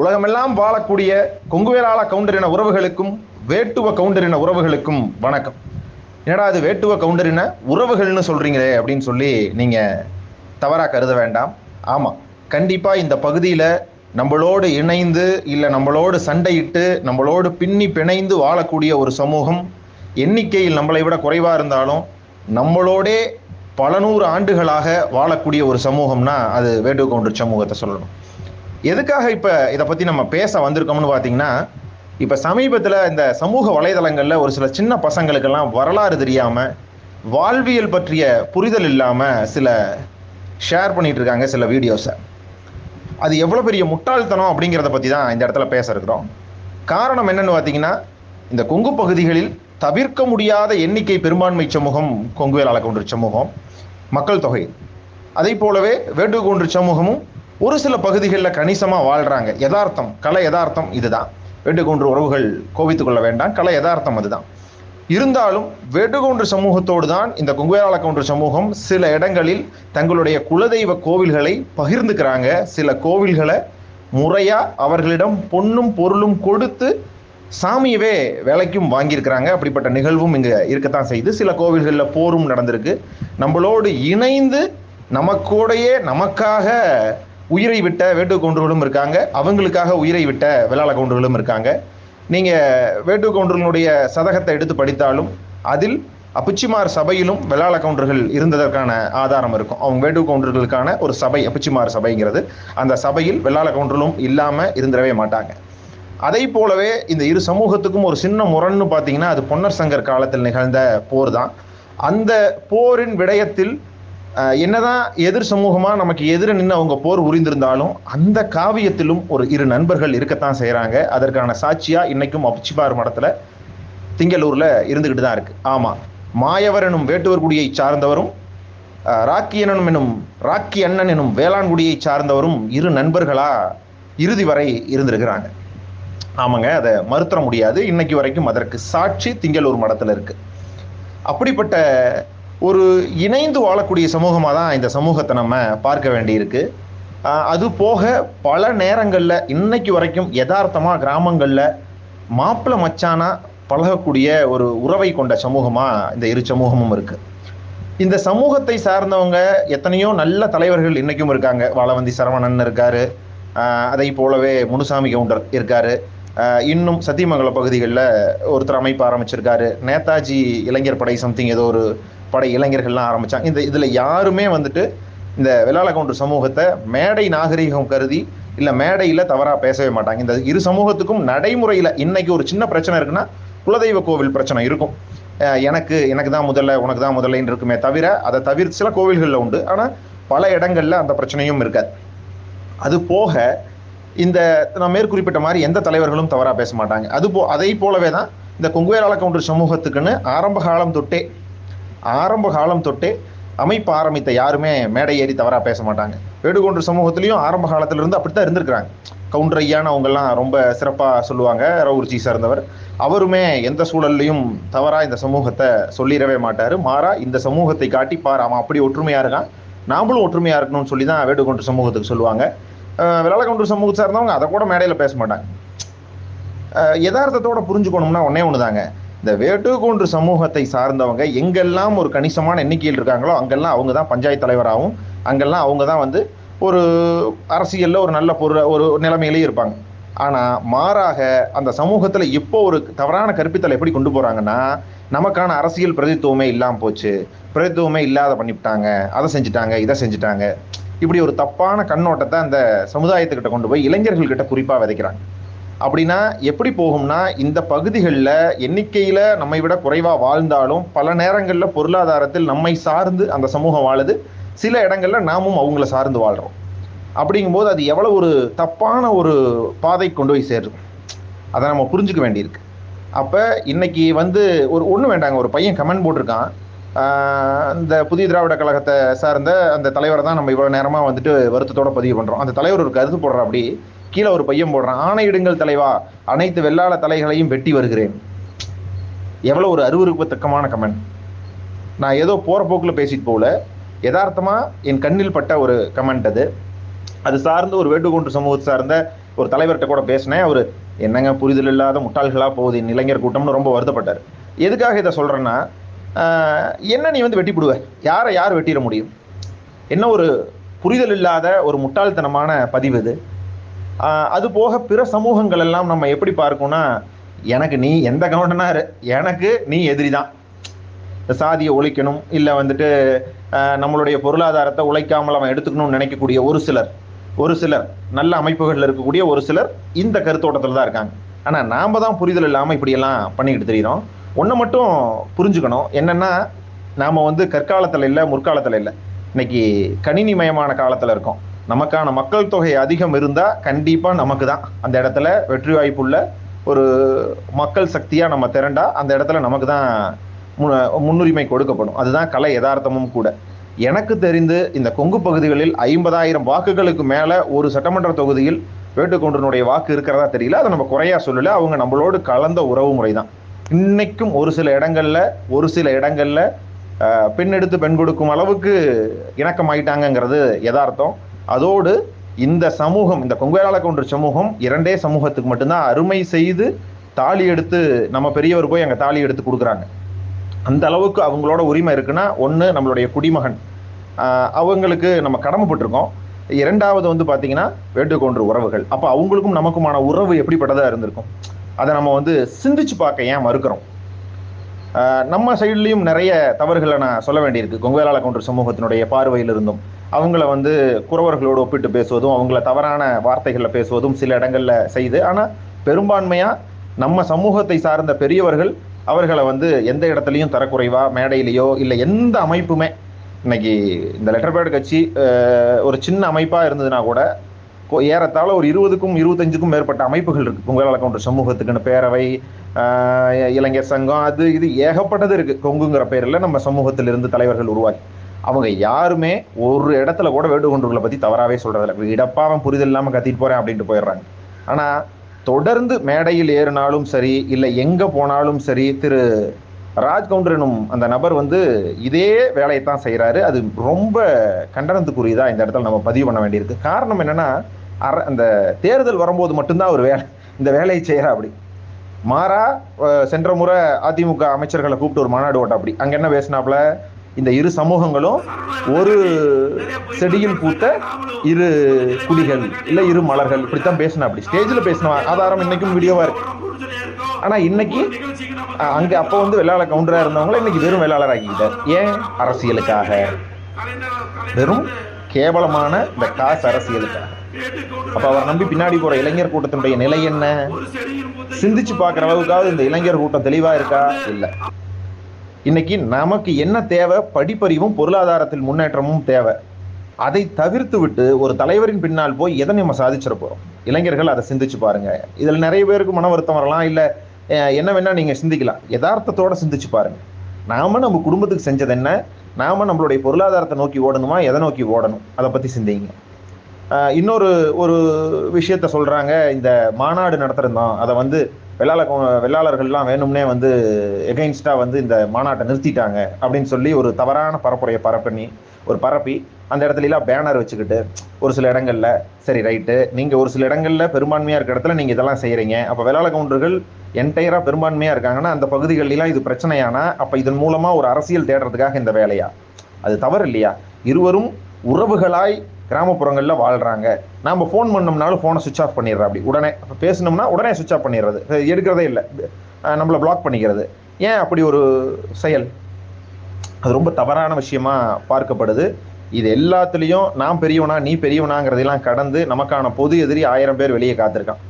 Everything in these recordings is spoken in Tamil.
உலகமெல்லாம் வாழக்கூடிய கொங்குவேலாள கவுண்டரின உறவுகளுக்கும் வேட்டுவ கவுண்டரின உறவுகளுக்கும் வணக்கம். என்னடா அது வேட்டுவ கவுண்டரின உறவுகள்னு சொல்றீங்களே அப்படின்னு சொல்லி நீங்க தவறா கருத வேண்டாம். ஆமா கண்டிப்பா இந்த பகுதியில நம்மளோடு இணைந்து இல்லை நம்மளோடு சண்டையிட்டு நம்மளோடு பின்னி பிணைந்து வாழக்கூடிய ஒரு சமூகம் எண்ணிக்கையில் நம்மளை விட குறைவாக இருந்தாலும் நம்மளோடே பல நூறு ஆண்டுகளாக வாழக்கூடிய ஒரு சமூகம்னா அது வேட்டுவ கவுண்டர் சமூகத்தை சொல்லணும். எதுக்காக இப்போ இதை பற்றி நம்ம பேச வந்திருக்கோம்னு பார்த்தீங்கன்னா இப்போ சமீபத்தில் இந்த சமூக வலைதளங்களில் ஒரு சில சின்ன பசங்களுக்கெல்லாம் வரலாறு தெரியாமல் வாழ்வியல் பற்றிய புரிதல் இல்லாமல் சில ஷேர் பண்ணிட்டு இருக்காங்க சில வீடியோஸை அது எவ்வளோ பெரிய முட்டாள்தனம் அப்படிங்கிறத பற்றி தான் இந்த இடத்துல பேச இருக்கிறோம். காரணம் என்னன்னு பார்த்தீங்கன்னா இந்த கொங்கு பகுதிகளில் தவிர்க்க முடியாத எண்ணிக்கை பெரும்பான்மை சமூகம் கொங்குவேல் அலக்கொன்று சமூகம் மக்கள் தொகை. அதை போலவே வேட்டுக்கொன்று சமூகமும் ஒரு சில பகுதிகளில் கணிசமாக வாழ்கிறாங்க யதார்த்தம் கலை யதார்த்தம் இதுதான். வேட்டுக்கொன்று உறவுகள் கோவித்துக் கொள்ள வேண்டாம். கலை யதார்த்தம் அதுதான். இருந்தாலும் வேட்டுக்கொன்று சமூகத்தோடு தான் இந்த கொங்குவேலாள கவுண்டர் சமூகம் சில இடங்களில் தங்களுடைய குலதெய்வ கோவில்களை பகிர்ந்துக்கிறாங்க. சில கோவில்களை முறையாக அவர்களிடம் பொன்னும் பொருளும் கொடுத்து சாமியவே விலைக்கும் வாங்கியிருக்கிறாங்க. அப்படிப்பட்ட நிகழ்வும் இங்கே இருக்கத்தான் செய்து சில கோவில்களில் போரும் நடந்திருக்கு. நம்மளோடு இணைந்து நமக்கூடையே நமக்காக உயிரை விட்ட வேட்டு கவுண்டர்களும் இருக்காங்க. அவங்களுக்காக உயிரை விட்ட வெள்ளாள கவுண்டர்களும் இருக்காங்க. நீங்கள் வேட்டு கவுண்டர்களுடைய சதகத்தை எடுத்து படித்தாலும் அதில் அப்பிச்சிமார் சபையிலும் வெள்ளாள கவுண்டர்கள் இருந்ததற்கான ஆதாரம் இருக்கும். அவங்க வேட்டு கவுண்டர்களுக்கான ஒரு சபை அப்பிச்சிமார் சபைங்கிறது. அந்த சபையில் வெள்ளாள கவுண்டர்களும் இல்லாமல் இருந்துடவே மாட்டாங்க. அதை போலவே இந்த இரு சமூகத்துக்கும் ஒரு சின்ன முரண்னு பார்த்தீங்கன்னா அது பொன்னர் சங்கர் காலத்தில் நிகழ்ந்த போர் தான். அந்த போரின் விடயத்தில் என்னதான் எதிர் சமூகமாக நமக்கு எதிர நின்று அவங்க போர் உரிந்திருந்தாலும் அந்த காவியத்திலும் ஒரு இரு நண்பர்கள் இருக்கத்தான் செய்கிறாங்க அதற்கான சாட்சியாக இன்னைக்கும் அப்சிபார் மடத்தில் திங்களூரில் இருந்துக்கிட்டு தான் இருக்குது ஆமாம் மாயவர் எனும் வேட்டுவர் குடியை சார்ந்தவரும் ராக்கியனும் எனும் ராக்கி அண்ணன் எனும் வேளாண்குடியை சார்ந்தவரும் இரு நண்பர்களாக இறுதி வரை இருந்திருக்கிறாங்க. ஆமாங்க அதை மறுத்தர முடியாது. இன்னைக்கு வரைக்கும் அதற்கு சாட்சி திங்களூர் மடத்தில் இருக்குது அப்படிப்பட்ட ஒரு இணைந்து வாழக்கூடிய சமூகமாக தான் இந்த சமூகத்தை நம்ம பார்க்க வேண்டியிருக்கு. அது போக பல நேரங்களில் இன்னைக்கு வரைக்கும் யதார்த்தமாக கிராமங்களில் மாப்பிள்ளை மச்சானா பழகக்கூடிய ஒரு உறவை கொண்ட சமூகமாக இந்த இரு சமூகமும் இருக்குது இந்த சமூகத்தை சார்ந்தவங்க எத்தனையோ நல்ல தலைவர்கள் இன்றைக்கும் இருக்காங்க. வாழவந்தி சரவணன் இருக்காரு. அதை போலவே முனுசாமி கவுண்டர் இருக்காரு. இன்னும் சத்தியமங்கல பகுதிகளில் ஒருத்தர் அமைப்பு ஆரம்பிச்சிருக்காரு. நேதாஜி இளைஞர் படை சம்திங் ஏதோ ஒரு படை இளைஞர்கள்லாம் ஆரம்பித்தாங்க இந்த இதில் யாருமே வந்துட்டு இந்த வெள்ளாள கவுண்டர் சமூகத்தை மேடை நாகரிகம் கருதி இல்லை மேடையில் தவறாக பேசவே மாட்டாங்க. இந்த இரு சமூகத்துக்கும் நடைமுறையில் இன்னைக்கு ஒரு சின்ன பிரச்சனை இருக்குன்னா குலதெய்வ கோவில் பிரச்சனை இருக்கும். எனக்கு எனக்கு தான் முதல்ல உனக்கு தான் முதல்லன்னு இருக்குமே தவிர அதை தவிர்த்து சில கோவில்களில் உண்டு. ஆனால் பல இடங்களில் அந்த பிரச்சனையும் இருக்காது. அது போக இந்த நான் மேற்குறிப்பிட்ட மாதிரி எந்த தலைவர்களும் தவறாக பேச மாட்டாங்க. அது போ அதை போலவே தான் இந்த கொங்குவேலாள கவுண்டர் சமூகத்துக்குன்னு ஆரம்ப காலம் தொட்டே ஆரம்ப காலம் தொட்டே அமைப்பு ஆரம்பித்த யாருமே மேடை ஏறி தவறாக பேச மாட்டாங்க. வேடுகொன்று சமூகத்திலையும் ஆரம்ப காலத்திலிருந்து அப்படித்தான் இருந்திருக்கிறாங்க. கவுண்டர் ஐயான்னு அவங்கெல்லாம் ரொம்ப சிறப்பாக சொல்லுவாங்க ரவுர்ஜி சார்ந்தவர். அவருமே எந்த சூழல்லையும் தவறாக இந்த சமூகத்தை சொல்லிடவே மாட்டார். மாறா இந்த சமூகத்தை காட்டி பார் அவன் அப்படி ஒற்றுமையாக இருக்கான். நாமளும் ஒற்றுமையாக இருக்கணும்னு சொல்லி தான் வேடுகொன்று சமூகத்துக்கு சொல்லுவாங்க. அஹ் வெள்ளாளக்கவுண்டர் சமூகத்தை சார்ந்தவங்க அதை கூட மேடையில் பேச மாட்டாங்க. யதார்த்தத்தோட புரிஞ்சுக்கணும்னா ஒன்னே ஒன்று தாங்க இந்த வேட்டுக்கொன்று சமூகத்தை சார்ந்தவங்க எங்கெல்லாம் ஒரு கணிசமான எண்ணிக்கையில் இருக்காங்களோ அங்கெல்லாம் அவங்க தான் பஞ்சாயத்து தலைவராகவும் அங்கெல்லாம் அவங்க தான் வந்து ஒரு அரசியலில் ஒரு நல்ல பொருள் ஒரு நிலைமையிலேயே இருப்பாங்க. ஆனால் மாறாக அந்த சமூகத்தில் இப்போ ஒரு தவறான கற்பித்தலை எப்படி கொண்டு போகிறாங்கன்னா நமக்கான அரசியல் பிரதித்துவமே இல்லாமல் போச்சு. பிரதித்துவமே இல்லாத பண்ணிவிட்டாங்க. அதை செஞ்சுட்டாங்க இதை செஞ்சுட்டாங்க. இப்படி ஒரு தப்பான கண்ணோட்டத்தை அந்த சமுதாயத்துக்கிட்ட கொண்டு போய் இளைஞர்கள்கிட்ட குறிப்பாக விதைக்கிறாங்க. அப்படின்னா எப்படி போகும்னா இந்த பகுதிகளில் எண்ணிக்கையில் நம்மை விட குறைவாக வாழ்ந்தாலும் பல நேரங்களில் பொருளாதாரத்தில் நம்மை சார்ந்து அந்த சமூகம் வாழுது. சில இடங்களில் நாமும் அவங்கள சார்ந்து வாழ்கிறோம் அப்படிங்கும்போது அது எவ்வளோ ஒரு தப்பான ஒரு பாதை கொண்டு போய் சேருது. அதை நம்ம புரிஞ்சுக்க வேண்டியிருக்கு. அப்போ இன்னைக்கு வந்து ஒரு ஒன்றும் வேண்டாங்க ஒரு பையன் கமெண்ட் போட்டிருக்கான். இந்த புதிய திராவிட கழகத்தை சார்ந்த அந்த தலைவரை தான் நம்ம இவ்வளோ நேரமாக வந்துட்டு வருத்தத்தோட பதிவு பண்ணுறோம் அந்த தலைவர் ஒரு கருத்து போடுற அப்படி கீழே ஒரு பையன் போடுறான் ஆணையிடுங்கள் தலைவா அனைத்து வெள்ளாள தலைகளையும் வெட்டி வருகிறேன். எவ்வளோ ஒரு அருவருக்கத்தக்கமான கமெண்ட் நான் ஏதோ போகிற போக்கில் பேசிட்டு போகல. யதார்த்தமாக என் கண்ணில் பட்ட ஒரு கமெண்ட் அது. அது சார்ந்து ஒரு வேட்டுக்கொன்று சமூகத்தை சார்ந்த ஒரு தலைவர்கிட்ட கூட பேசினேன். அவர் என்னங்க புரிதல் இல்லாத முட்டாள்களாக போகுது என் இளைஞர் கூட்டம்னு ரொம்ப வருத்தப்பட்டார். எதுக்காக இதை சொல்கிறேன்னா என்ன நீ வந்து வெட்டிப்பிடுவ? யாரை யார் வெட்டிட முடியும்? என்ன ஒரு புரிதல் இல்லாத ஒரு முட்டாள்தனமான பதிவு இது. அது போக பிற சமூகங்கள் எல்லாம் நம்ம எப்படி பார்க்கணும்னா எனக்கு நீ எந்த கவர்னனா எனக்கு நீ எதிரி தான். இந்த சாதியை ஒழிக்கணும் இல்லை வந்துட்டு நம்மளுடைய பொருளாதாரத்தை உழைக்காமல் அவன் எடுத்துக்கணும்னு நினைக்கக்கூடிய ஒரு சிலர் ஒரு சிலர் நல்ல அமைப்புகளில் இருக்கக்கூடிய ஒரு சிலர் இந்த கருத்தோட்டத்தில் தான் இருக்காங்க. ஆனால் நாம் தான் புரிதல் இல்லாமல் இப்படியெல்லாம் பண்ணிக்கிட்டு தெரியுறோம். ஒன்று மட்டும் புரிஞ்சுக்கணும். என்னென்னா நாம் வந்து கற்காலத்தில் இல்லை முற்காலத்தில் இல்லை. இன்னைக்கு கணினிமயமான காலத்தில் இருக்கோம். நமக்கான மக்கள் தொகை அதிகம் இருந்தால் கண்டிப்பாக நமக்கு தான் அந்த இடத்துல வெற்றி வாய்ப்புள்ள ஒரு மக்கள் சக்தியாக நம்ம திரண்டா அந்த இடத்துல நமக்கு தான் முன்னுரிமை கொடுக்கப்படும். அதுதான் கலை யதார்த்தமும் கூட. எனக்கு தெரிந்து இந்த கொங்கு பகுதிகளில் ஐம்பதாயிரம் வாக்குகளுக்கு மேலே ஒரு சட்டமன்ற தொகுதியில் வேட்டுக்கொண்டனுடைய வாக்கு இருக்கிறதா தெரியல. அதை நம்ம குறையா சொல்லல. அவங்க நம்மளோடு கலந்த உறவு முறை தான் இன்னைக்கும் ஒரு சில இடங்கள்ல ஒரு சில இடங்கள்ல பெண் எடுத்து பெண் கொடுக்கும் அளவுக்கு இணக்கமாயிட்டாங்கங்கிறது யதார்த்தம். அதோடு இந்த சமூகம் இந்த கொங்குவேளாள கவுண்டர் சமூகம் இரண்டே சமூகத்துக்கு மட்டும்தான் அருமை செய்து தாலி எடுத்து நம்ம பெரியவர் போய் அங்கே தாலி எடுத்து கொடுக்குறாங்க. அந்த அளவுக்கு அவங்களோட உரிமை இருக்குன்னா ஒன்று நம்மளுடைய குடிமகன். அவங்களுக்கு நம்ம கடமைப்பட்டிருக்கோம். இரண்டாவது வந்து பார்த்தீங்கன்னா வேண்டுகோன்று உறவுகள். அப்போ அவங்களுக்கும் நமக்குமான உறவு எப்படிப்பட்டதாக இருந்திருக்கும்? அதை நம்ம வந்து சிந்திச்சு பார்க்க ஏன் மறுக்கிறோம்? நம்ம சைட்லேயும் நிறைய தவறுகளை நான் சொல்ல வேண்டியிருக்கு. கொங்குவேலாள கவுண்டர் சமூகத்தினுடைய பார்வையில் இருந்தும் அவங்கள வந்து குறவர்களோடு ஒப்பிட்டு பேசுவதும் அவங்கள தவறான வார்த்தைகளில் பேசுவதும் சில இடங்களில் செய்து ஆனால் பெரும்பான்மையாக நம்ம சமூகத்தை சார்ந்த பெரியவர்கள் அவர்களை வந்து எந்த இடத்துலையும் தரக்குறைவா மேடையிலையோ இல்லை எந்த அமைப்புமே இன்னைக்கு இந்த லெட்டர் பேட் கட்சி ஒரு சின்ன அமைப்பாக இருந்ததுன்னா கூட ஏறத்தாழ ஒரு இருபதுக்கும் இருபத்தஞ்சுக்கும் மேற்பட்ட அமைப்புகள் இருக்குது கொங்குவேளாள கவுண்டர் சமூகத்துக்குன்னு பேரவை இளைஞர் சங்கம் அது இது ஏகப்பட்டது இருக்குது கொங்குங்கிற பேரில் நம்ம சமூகத்திலிருந்து தலைவர்கள் உருவாக்கி அவங்க யாருமே ஒரு இடத்துல கூட வேண்டுகொண்டுகளை பற்றி தவறாகவே சொல்கிறதில்ல இடப்பா அவன் புரிதல் இல்லாமல் கத்திட்டு போகிறேன் அப்படின்ட்டு போயிடுறாங்க. ஆனால் தொடர்ந்து மேடையில் ஏறினாலும் சரி இல்லை எங்கே போனாலும் சரி திரு ராஜ் கவுண்டரனும் அந்த நபர் வந்து இதே வேலையை தான் செய்கிறாரு அது ரொம்ப கண்டனத்துக்குரியதாக இந்த இடத்துல நம்ம பதிவு பண்ண வேண்டியிருக்கு. காரணம் என்னென்னா அர அந்த தேர்தல் வரும்போது மட்டும்தான் ஒரு வேலை. இந்த வேலையை செய்கிறா அப்படி. மாறா சென்ற முறை அதிமுக அமைச்சர்களை கூப்பிட்டு ஒரு மாநாடு ஓட்ட அப்படி. அங்கே என்ன பேசினாப்புல? இந்த இரு சமூகங்களும் ஒரு செடியில் பூத்த இரு குடிகள் இல்ல இரு மலர்கள். இப்படித்தான் பேசினா அப்படி. ஸ்டேஜில் பேசின ஆதாரம் இன்னைக்கும் வீடியோவா இருக்கு. ஆனா இன்னைக்கு அங்கே அங்க அப்போ வந்து வெள்ளாள கவுண்டரா இருந்தவங்கள இன்னைக்கு வெறும் வெள்ளாளர் ஆகிக்கிட்டார் ஏன்? அரசியலுக்காக. வெறும் கேவலமான இந்த காசு அரசியலுக்காக. அப்ப அவர் நம்பி பின்னாடி போற இளைஞர் கூட்டத்தினுடைய நிலை என்ன? சிந்திச்சு பார்க்குற அளவுக்காவது இந்த இளைஞர் கூட்டம் தெளிவா இருக்கா? இல்லை. இன்னைக்கு நமக்கு என்ன தேவை? படிப்பறிவும் பொருளாதாரத்தில் முன்னேற்றமும் தேவை. அதை தவிர்த்து விட்டு ஒரு தலைவரின் பின்னால் போய் எதை நம்ம சாதிச்சிட போறோம்? இளைஞர்கள் அதை சிந்திச்சு பாருங்க. இதில் நிறைய பேருக்கு மன வருத்தம் வரலாம். இல்லை என்ன வேணா நீங்க சிந்திக்கலாம். யதார்த்தத்தோட சிந்திச்சு பாருங்க. நாம நம்ம குடும்பத்துக்கு செஞ்சது என்ன? நாம நம்மளுடைய பொருளாதாரத்தை நோக்கி ஓடணுமா? எதை நோக்கி ஓடணும்? அதை பத்தி சிந்திங்க. இன்னொரு ஒரு விஷயத்த சொல்றாங்க. இந்த மாநாடு நடத்திருந்தோம் அதை வந்து வெள்ளாள வெள்ளாளர்கள்லாம் வேணும்னே வந்து எகெயின்ஸ்டாக வந்து இந்த மாநாட்டை நிறுத்திட்டாங்க அப்படின்னு சொல்லி ஒரு தவறான பரப்புரையை பரப்பண்ணி ஒரு பரப்பி அந்த இடத்துலலாம் பேனர் வச்சுக்கிட்டு ஒரு சில இடங்களில் சரி ரைட்டு நீங்கள் ஒரு சில இடங்களில் பெரும்பான்மையாக இருக்க இடத்துல நீங்கள் இதெல்லாம் செய்கிறீங்க அப்போ வெள்ளாள கவுண்டர்கள் என்டையராக பெரும்பான்மையாக இருக்காங்கன்னா அந்த பகுதிகளிலாம் இது பிரச்சனையானா அப்போ இதன் மூலமாக ஒரு அரசியல் தேடுறதுக்காக இந்த வேலையா? அது தவறு இல்லையா? இருவரும் உறவுகளாய் கிராமப்புறங்களில் வாழ்கிறாங்க நாம் ஃபோன் பண்ணோம்னாலும் ஃபோனை சுவிச் ஆஃப் பண்ணிடுறோம் அப்படி. உடனே இப்போ பேசணும்னா உடனே சுவிச் ஆஃப் பண்ணிடுறது. எடுக்கிறதே இல்லை. நம்மளை நம்மள பிளாக் பண்ணிக்கிறது. ஏன் அப்படி ஒரு செயல்? அது ரொம்ப தவறான விஷயமா பார்க்கப்படுது. இது எல்லாத்துலேயும் நான் பெரியவனா நீ பெரியவனாங்கிறதெல்லாம் கடந்து நமக்கான பொது எதிரி ஆயிரம் பேர் வெளியே காத்திருக்கான்.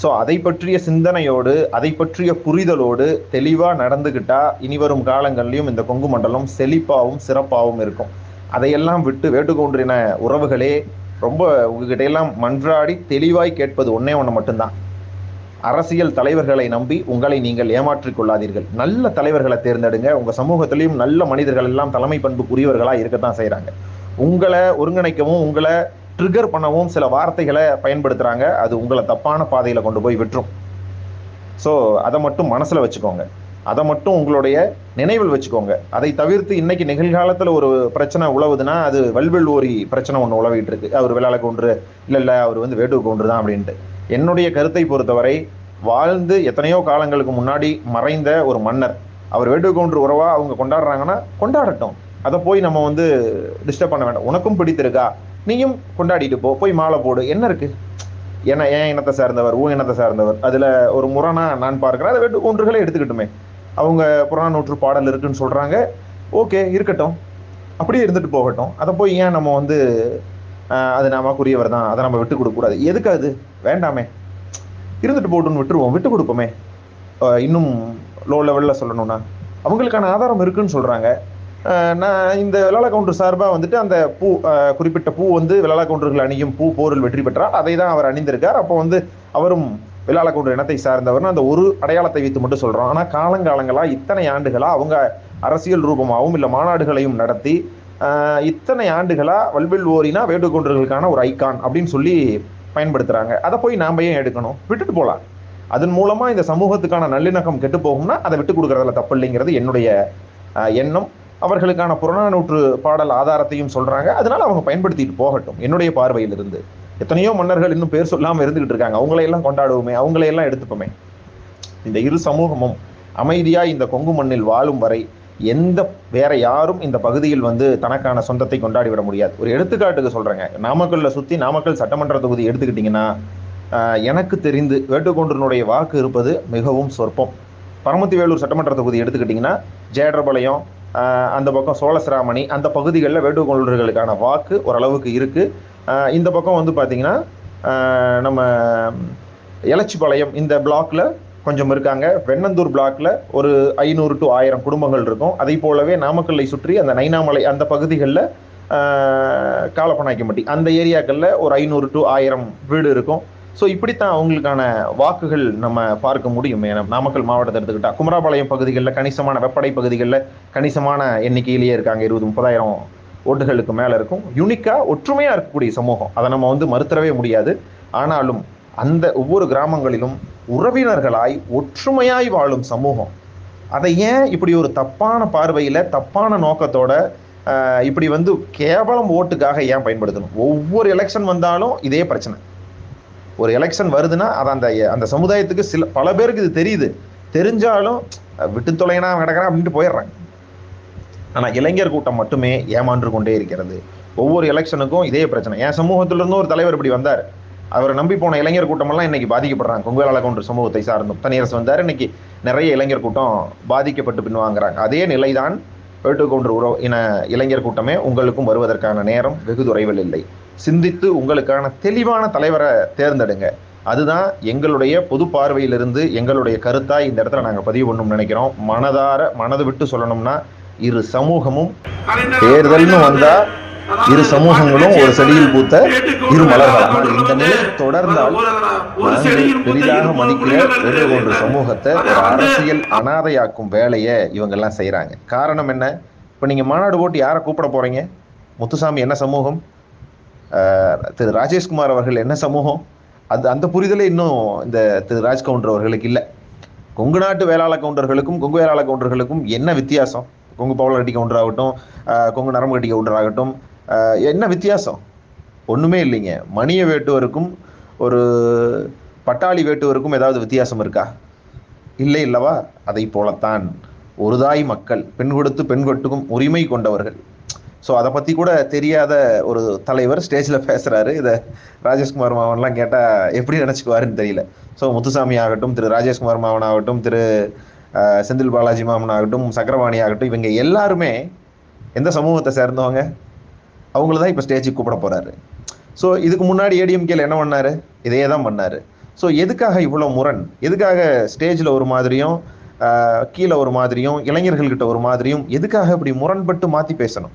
ஸோ அதை பற்றிய சிந்தனையோடு அதை பற்றிய புரிதலோடு தெளிவாக நடந்துக்கிட்டா இனிவரும் காலங்கள்லையும் இந்த கொங்கு மண்டலம் செழிப்பாகவும் சிறப்பாகவும் இருக்கும். அதையெல்லாம் விட்டு வேட்டுக்கொன்றின உறவுகளே ரொம்ப உங்ககிட்ட எல்லாம் மன்றாடி தெளிவாய் கேட்பது ஒன்னே ஒன்று மட்டும்தான். அரசியல் தலைவர்களை நம்பி உங்களை நீங்கள் ஏமாற்றிக் கொள்ளாதீர்கள். நல்ல தலைவர்களை தேர்ந்தெடுங்க. உங்கள் சமூகத்திலையும் நல்ல மனிதர்கள் எல்லாம் தலைமை பண்புக்குரியவர்களா இருக்கத்தான் செய்கிறாங்க உங்களை ஒருங்கிணைக்கவும் உங்களை ட்ரிகர் பண்ணவும் சில வார்த்தைகளை பயன்படுத்துகிறாங்க அது உங்களை தப்பான பாதையில் கொண்டு போய் விட்டுரும். ஸோ அதை மட்டும் மனசில் வச்சுக்கோங்க. அதை மட்டும் உங்களுடைய நினைவில் வச்சுக்கோங்க. அதை தவிர்த்து இன்னைக்கு நிகழ்காலத்தில் ஒரு பிரச்சனை உழவுதுன்னா அது வல்வெல் ஓரி பிரச்சனை ஒன்று உழவிட்டு இருக்கு அவர் விளையாட கொன்று இல்லை இல்லை அவர் வந்து வேட்டு கொன்று தான் அப்படின்ட்டு. என்னுடைய கருத்தை பொறுத்தவரை வாழ்ந்து எத்தனையோ காலங்களுக்கு முன்னாடி மறைந்த ஒரு மன்னர். அவர் வேட்டு கொன்று உறவா அவங்க கொண்டாடுறாங்கன்னா கொண்டாடட்டும். அதை போய் நம்ம வந்து டிஸ்டர்ப் பண்ண வேண்டாம். உனக்கும் பிடித்திருக்கா? நீயும் கொண்டாடிட்டு போ. போய் மாலை போடு. என்ன இருக்கு? ஏன்னா என் இனத்தை சார்ந்தவர் உன் இனத்தை சார்ந்தவர். அதில் ஒரு முரணா நான் பார்க்குறேன். அதை வேட்டு ஒன்றுகளே எடுத்துக்கிட்டுமே. அவங்க புறநானூற்று பாடல் இருக்குன்னு சொல்கிறாங்க ஓகே இருக்கட்டும். அப்படியே இருந்துட்டு போகட்டும். அதை போய் ஏன் நம்ம வந்து அது நமக்குரியவர் தான். அதை நம்ம விட்டு கொடுக்கக்கூடாது. எதுக்கு அது? வேண்டாமே. இருந்துட்டு போட்டுன்னு விட்டுருவோம். விட்டு கொடுப்போமே. இன்னும் லோ லெவலில் சொல்லணும்னா. அவங்களுக்கான ஆதாரம் இருக்குன்னு சொல்கிறாங்க நான் இந்த விளாள கவுண்டர் சார்பாக வந்துட்டு அந்த பூ குறிப்பிட்ட பூ வந்து விளாள கவுண்டர்கள் அணியும் பூ போரில் வெற்றி பெற்றார். அதை தான் அவர் அணிந்திருக்கார். அப்போ வந்து அவரும் விளாட இனத்தை சார்ந்தவர்னு அந்த ஒரு அடையாளத்தை வைத்து மட்டும் சொல்கிறோம் ஆனால் காலங்காலங்களாக இத்தனை ஆண்டுகளாக அவங்க அரசியல் ரூபமாகவும் இல்லை மாநாடுகளையும் நடத்தி இத்தனை ஆண்டுகளாக வல்வில் ஓரினா வேட்டுக்கொண்டர்களுக்கான ஒரு ஐக்கான் அப்படின்னு சொல்லி பயன்படுத்துகிறாங்க அதை போய் நாம ஏன் எடுக்கணும்? விட்டுட்டு போகலாம் அதன் மூலமாக இந்த சமூகத்துக்கான நல்லிணக்கம் கெட்டு போகும்னா அதை விட்டு கொடுக்குறதுல தப்பு இல்லைங்கிறது என்னுடைய எண்ணம். அவர்களுக்கான புறநானூற்று பாடல் ஆதாரத்தையும் சொல்கிறாங்க அதனால் அவங்க பயன்படுத்திட்டு போகட்டும் என்னுடைய பார்வையிலிருந்து. எத்தனையோ மன்னர்கள் இன்னும் பேர் சொல்லாமல் இருந்துகிட்டு இருக்காங்க. அவங்களையெல்லாம் கொண்டாடுவோமே அவங்களையெல்லாம் எடுத்துப்போமே. இந்த இரு சமூகமும் அமைதியாக இந்த கொங்கு மண்ணில் வாழும் வரை எந்த வேற யாரும் இந்த பகுதியில் வந்து தனக்கான சொந்தத்தை கொண்டாடி விட முடியாது. ஒரு எடுத்துக்காட்டுக்கு சொல்கிறேங்க நாமக்கல்ல சுற்றி நாமக்கல் சட்டமன்ற தொகுதி எடுத்துக்கிட்டிங்கன்னா எனக்கு தெரிந்து வேட்டுக்கொண்டனுடைய வாக்கு இருப்பது மிகவும் சொற்பம். பரமத்தி வேலூர் சட்டமன்ற தொகுதி எடுத்துக்கிட்டிங்கன்னா ஜேடரபாளையம் அந்த பக்கம் சோழசிராமணி அந்த பகுதிகளில் வேட்டுக்கொண்டர்களுக்கான வாக்கு ஓரளவுக்கு இருக்குது இந்த பக்கம் வந்து பார்த்தீங்கன்னா நம்ம எலச்சிபாளையம் இந்த பிளாக்ல கொஞ்சம் இருக்காங்க. வெண்ணந்தூர் பிளாக்ல ஒரு ஐநூறு டு ஆயிரம் குடும்பங்கள் இருக்கும். அதை போலவே நாமக்கல்லை சுற்றி அந்த நைனாமலை அந்த பகுதிகளில் காலப்பநாய்க்கம்பட்டி அந்த ஏரியாக்களில் ஒரு ஐநூறு டு ஆயிரம் வீடு இருக்கும். ஸோ இப்படித்தான் அவங்களுக்கான வாக்குகள் நம்ம பார்க்க முடியும். ஏன்னா நாமக்கல் மாவட்டத்தை எடுத்துக்கிட்டால் குமராபாளையம் பகுதிகளில் கணிசமான வெப்படை பகுதிகளில் கணிசமான எண்ணிக்கையிலேயே இருக்காங்க. இருபது முப்பதாயிரம் ஓட்டுகளுக்கு மேலே இருக்கும். யூனிக்காக ஒற்றுமையாக இருக்கக்கூடிய சமூகம். அதை நம்ம வந்து மறுத்தரவே முடியாது. ஆனாலும் அந்த ஒவ்வொரு கிராமங்களிலும் உறவினர்களாய் ஒற்றுமையாய் வாழும் சமூகம். அதை ஏன் இப்படி ஒரு தப்பான பார்வையில் தப்பான நோக்கத்தோட இப்படி வந்து கேவலம் ஓட்டுக்காக ஏன் பயன்படுத்தணும்? ஒவ்வொரு எலெக்ஷன் வந்தாலும் இதே பிரச்சனை. ஒரு எலெக்ஷன் வருதுன்னா அது அந்த அந்த சமுதாயத்துக்கு சில பல பேருக்கு இது தெரியுது. தெரிஞ்சாலும் விட்டு தொலைனா கிடக்கிறேன் அப்படின்ட்டு போயிடுறாங்க. ஆனால் இளைஞர் கூட்டம் மட்டுமே ஏமாண்டு கொண்டே இருக்கிறது. ஒவ்வொரு எலெக்ஷனுக்கும் இதே பிரச்சனை. என் சமூகத்திலிருந்து ஒரு தலைவர் இப்படி வந்தார். அவரை நம்பி போன இளைஞர் கூட்டமெல்லாம் இன்னைக்கு பாதிக்கப்படுறாங்க. கொங்குவேலாள கவுண்டர் சமூகத்தை சார்ந்தும். தனியரசு வந்தார் இன்னைக்கு நிறைய இளைஞர் கூட்டம் பாதிக்கப்பட்டு பின்வாங்குறாங்க. அதே நிலைதான் வேட்டுக்கொன்று கவுண்டர் உறவு இன இளைஞர் கூட்டமே உங்களுக்கும் வருவதற்கான நேரம் வெகு தொலைவில் இல்லை. சிந்தித்து உங்களுக்கான தெளிவான தலைவரை தேர்ந்தெடுங்க. அதுதான் எங்களுடைய பொது பார்வையிலிருந்து எங்களுடைய கருத்தாக இந்த இடத்துல நாங்கள் பதிவு பண்ணணும்னு நினைக்கிறோம். மனதார மனது விட்டு சொல்லணும்னா இரு சமூகமும் தேர்தல்னு வந்தா இரு சமூகங்களும் ஒரு செடியில் பூத்த இரு மலர்கள். இந்த நிலை தொடர்ந்தால் நாங்கள் பெரிதாக மதிக்கிற ஒன்று சமூகத்தை ஒரு அரசியல் அனாதையாக்கும் வேலையை இவங்க எல்லாம் செய்யறாங்க காரணம் என்ன? இப்ப நீங்க மாநாடு போட்டு யாரை கூப்பிட போறீங்க? முத்துசாமி என்ன சமூகம்? திரு ராஜேஷ்குமார் அவர்கள் என்ன சமூகம்? அந்த அந்த புரிதலே இன்னும் இந்த திரு ராஜ் கவுண்டர் அவர்களுக்கு இல்லை. கொங்கு நாட்டு வேளாள கவுண்டர்களுக்கும் கொங்கு வேளாள கவுண்டர்களுக்கும் என்ன வித்தியாசம்? கொங்கு பவுல கட்டி கவுண்டர் ஆகட்டும் கொங்கு நரம்பு கட்டி கவுண்டர் ஆகட்டும் என்ன வித்தியாசம்? ஒன்றுமே இல்லைங்க. மணிய வேட்டுவருக்கும் ஒரு பட்டாளி வேட்டுவருக்கும் ஏதாவது வித்தியாசம் இருக்கா? இல்லை இல்லவா அதை போலத்தான். ஒரு தாய் மக்கள் பெண் கொடுத்து பெண் கொட்டுக்கும் உரிமை கொண்டவர்கள். ஸோ அதை பற்றி கூட தெரியாத ஒரு தலைவர் ஸ்டேஜில் பேசுகிறாரு இதை ராஜேஷ்குமார் மாவன்லாம் கேட்டால் எப்படி நினச்சிக்குவாருன்னு தெரியல. ஸோ முத்துசாமி ஆகட்டும் திரு ராஜேஷ்குமார் மாவன் ஆகட்டும் திரு செந்தில் பாலாஜி மாமன் ஆகட்டும் சக்கரவாணி ஆகட்டும் இவங்க எல்லாருமே எந்த சமூகத்தை சேர்ந்தவங்க? அவங்கள தான் இப்போ ஸ்டேஜுக்கு கூப்பிட போகிறாரு ஸோ இதுக்கு முன்னாடி ஏடிஎம்கேல என்ன பண்ணாரு? இதே தான் பண்ணார். ஸோ எதுக்காக இவ்வளோ முரண்? எதுக்காக ஸ்டேஜில் ஒரு மாதிரியும் கீழே ஒரு மாதிரியும் இளைஞர்கள்கிட்ட ஒரு மாதிரியும் எதுக்காக இப்படி முரண்பட்டு மாற்றி பேசணும்?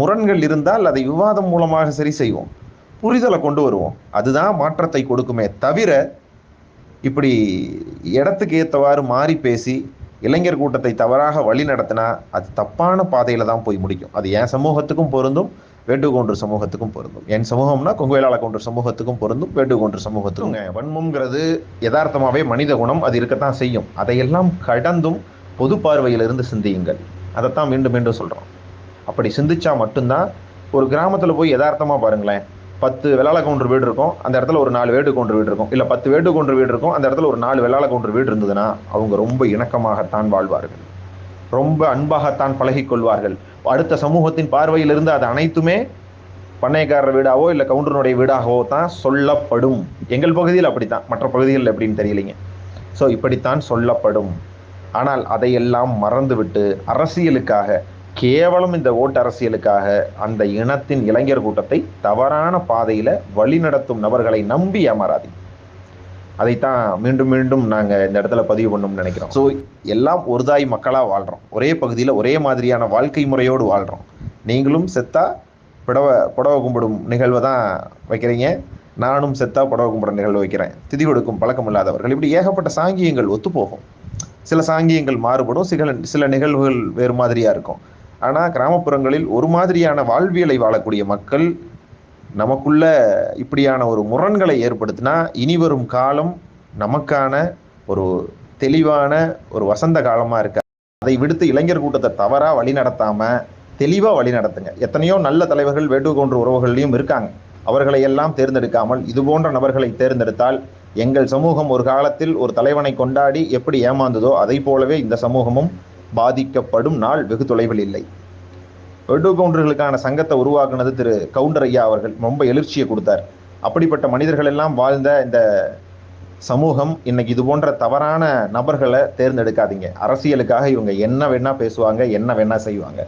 முரண்கள் இருந்தால் அதை விவாதம் மூலமாக சரி செய்வோம். புரிதலை கொண்டு வருவோம். அதுதான் மாற்றத்தை கொடுக்குமே தவிர இப்படி இடத்துக்கு ஏற்றவாறு மாறி பேசி இளைஞர் கூட்டத்தை தவறாக வழி நடத்தினா அது தப்பான பாதையில தான் போய் முடிக்கும். அது என் சமூகத்துக்கும் பொருந்தும் வேட்டுக்கொன்று சமூகத்துக்கும் பொருந்தும். என் சமூகம்னா கொங்குவேலாள கொன்று சமூகத்துக்கும் பொருந்தும் வேட்டுக்கொன்று சமூகத்துக்கும் வன்மம்ங்கிறது யதார்த்தமாவே மனித குணம் அது இருக்கத்தான் செய்யும். அதையெல்லாம் கடந்தும் பொது பார்வையிலிருந்து சிந்தியுங்கள். அதைத்தான் மீண்டும் மீண்டும் சொல்கிறோம் அப்படி சிந்திச்சா மட்டும்தான் ஒரு கிராமத்தில் போய் யதார்த்தமாக பாருங்களேன் பத்து வெள்ளாள கவுண்டர் வீடு இருக்கும். அந்த இடத்துல ஒரு நாலு வேட்டு கவுண்டர் வீடு இருக்கும். இல்லை பத்து வேட்டு கவுண்டர் வீடு இருக்கும். அந்த இடத்துல ஒரு நாலு வெள்ளாள கவுண்டர் வீடு இருந்ததுன்னா அவங்க ரொம்ப இணக்கமாகத்தான் வாழ்வார்கள். ரொம்ப அன்பாகத்தான் பழகி கொள்வார்கள். அடுத்த சமூகத்தின் பார்வையிலிருந்து அது அனைத்துமே பண்ணையக்காரர் வீடாவோ இல்லை கவுண்டருடைய வீடாகவோ தான் சொல்லப்படும். எங்கள் பகுதியில் அப்படித்தான். மற்ற பகுதிகளில் எப்படின்னு தெரியலைங்க. ஸோ இப்படித்தான் சொல்லப்படும். ஆனால் அதையெல்லாம் மறந்துவிட்டு அரசியலுக்காக கேவலம் இந்த ஓட்டு அரசியலுக்காக அந்த இனத்தின் இளைஞர் கூட்டத்தை தவறான பாதையில் வழிநடத்தும் நபர்களை நம்பி ஏமாறாதி அதைத்தான் மீண்டும் மீண்டும் நாங்கள் இந்த இடத்துல பதிவு பண்ணணும்னு நினைக்கிறோம். ஸோ எல்லாம் ஒரு தாய் மக்களாக வாழ்கிறோம் ஒரே பகுதியில் ஒரே மாதிரியான வாழ்க்கை முறையோடு வாழ்கிறோம் நீங்களும் செத்தா புடவை புடவை கும்பிடும் நிகழ்வை தான் வைக்கிறீங்க. நானும் செத்தா புடவை கும்பிட நிகழ்வு வைக்கிறேன். திதி கொடுக்கும் பழக்கம் இல்லாதவர்கள் இப்படி ஏகப்பட்ட சாங்கியங்கள் ஒத்துப்போகும். சில சாங்கியங்கள் மாறுபடும். சில சில நிகழ்வுகள் வேறு மாதிரியாக இருக்கும். ஆனால் கிராமப்புறங்களில் ஒரு மாதிரியான வாழ்வியலை வாழக்கூடிய மக்கள் நமக்குள்ள இப்படியான ஒரு முரண்களை ஏற்படுத்தினா இனி வரும் காலம் நமக்கான ஒரு தெளிவான ஒரு வசந்த காலமாக இருக்க அதை விடுத்து இளைஞர் கூட்டத்தை தவறாக வழி நடத்தாமல் தெளிவாக வழி நடத்துங்க. எத்தனையோ நல்ல தலைவர்கள் வேட்டுக்கொன்ற உறவுகள்லையும் இருக்காங்க. அவர்களை எல்லாம் தேர்ந்தெடுக்காமல் இது போன்ற நபர்களை தேர்ந்தெடுத்தால் எங்கள் சமூகம் ஒரு காலத்தில் ஒரு தலைவனை கொண்டாடி எப்படி ஏமாந்ததோ அதை போலவே இந்த சமூகமும் பாதிக்கப்படும் நாள் வெகு தொலைவில் இல்லை. வெட்டு கவுண்டர்களுக்கான சங்கத்தை உருவாக்குனது திரு கவுண்டர் ஐயா அவர்கள் ரொம்ப எழுச்சியை கொடுத்தார். அப்படிப்பட்ட மனிதர்கள் எல்லாம் வாழ்ந்த இந்த சமூகம் இன்னைக்கு இது போன்ற தவறான நபர்களை தேர்ந்தெடுக்காதீங்க. அரசியலுக்காக இவங்க என்ன வேணா பேசுவாங்க என்ன வேணா செய்வாங்க.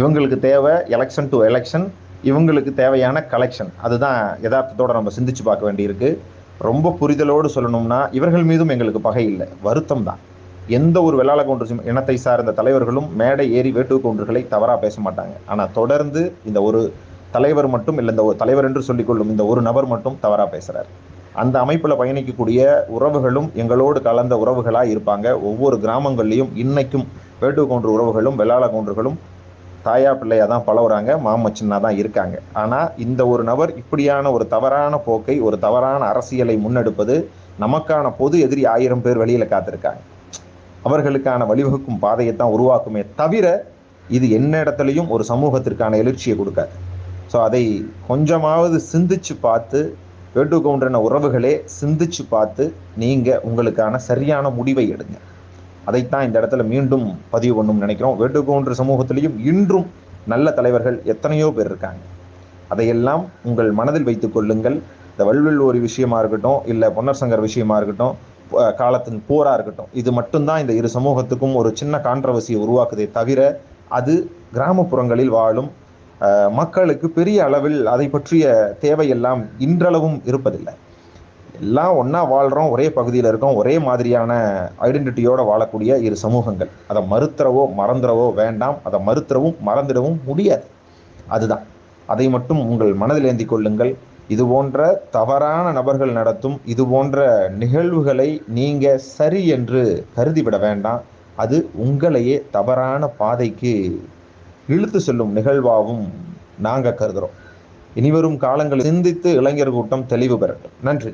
இவங்களுக்கு தேவை எலெக்ஷன் டு எலெக்ஷன் இவங்களுக்கு தேவையான கலெக்ஷன் அதுதான் யதார்த்தத்தோடு நம்ம சிந்திச்சு பார்க்க வேண்டியிருக்கு. ரொம்ப புரிதலோடு சொல்லணும்னா இவர்கள் மீதும் எங்களுக்கு பகை இல்லை. வருத்தம் தான். எந்த ஒரு வெள்ளாள கவுண்டர் இனத்தை சார்ந்த தலைவர்களும் மேடை ஏறி வேட்டு கவுண்டர்களை தவறாக பேச மாட்டாங்க. ஆனால் தொடர்ந்து இந்த ஒரு தலைவர் மட்டும் இல்லை இந்த ஒரு தலைவர் என்று சொல்லிக்கொள்ளும் இந்த ஒரு நபர் மட்டும் தவறாக பேசுகிறார் அந்த அமைப்பில் பயணிக்கக்கூடிய உறவுகளும் எங்களோடு கலந்த உறவுகளாக இருப்பாங்க. ஒவ்வொரு கிராமங்கள்லேயும் இன்னைக்கும் வேட்டு கவுண்டர் உறவுகளும் வெள்ளாள கவுண்டர்களும் தாயா பிள்ளையாக தான் பழகுறாங்க. மாமச்சின்னா தான் இருக்காங்க. ஆனால் இந்த ஒரு நபர் இப்படியான ஒரு தவறான போக்கை ஒரு தவறான அரசியலை முன்னெடுப்பது நமக்கான பொது எதிரி ஆயிரம் பேர் வெளியில் காத்திருக்காங்க. அவர்களுக்கான வழிவகுக்கும் பாதையை தான் உருவாக்குமே தவிர இது என்ன இடத்துலையும் ஒரு சமூகத்திற்கான எழுச்சியை கொடுக்காது. ஸோ அதை கொஞ்சமாவது சிந்திச்சு பார்த்து வேட்டுகவுண்டரின உறவுகளே சிந்திச்சு பார்த்து நீங்கள் உங்களுக்கான சரியான முடிவை எடுங்க. அதைத்தான் இந்த இடத்துல மீண்டும் பதிவு பண்ணணும்னு நினைக்கிறோம். வேட்டு சமூகத்திலையும் இன்றும் நல்ல தலைவர்கள் எத்தனையோ பேர் இருக்காங்க. அதையெல்லாம் உங்கள் மனதில் வைத்துக் கொள்ளுங்கள். இந்த வல்வில் ஒரு விஷயமா இருக்கட்டும் இல்லை பொன்னர் சங்கர் விஷயமா இருக்கட்டும் காலத்தின் போராக இருக்கட்டும். இது மட்டும்தான் இந்த இரு சமூகத்துக்கும் ஒரு சின்ன கான்ட்ரவர்சியை உருவாக்குதே தவிர அது கிராமப்புறங்களில் வாழும் மக்களுக்கு பெரிய அளவில் அதை பற்றிய தேவையெல்லாம் இன்றளவும் இருப்பதில்லை. எல்லாம் ஒன்றா வாழ்கிறோம் ஒரே பகுதியில் இருக்கோம் ஒரே மாதிரியான ஐடென்டிட்டியோடு வாழக்கூடிய இரு சமூகங்கள். அதை மறுத்துறவோ மறந்துடவோ வேண்டாம். அதை மறுத்துறவும் மறந்துடவும் முடியாது. அதுதான். அதை மட்டும் உங்கள் மனதில் ஏந்தி கொள்ளுங்கள். இது போன்ற தவறான நபர்கள் நடத்தும் இது போன்ற நிகழ்வுகளை நீங்க சரி என்று கருதிவிட வேண்டாம். அது உங்களையே தவறான பாதைக்கு இழுத்து செல்லும் நிகழ்வாகவும் நாங்க கருதுறோம். இனிவரும் காலங்களில் சிந்தித்து இளைஞர் கூட்டம் தெளிவு பெறட்டும். நன்றி.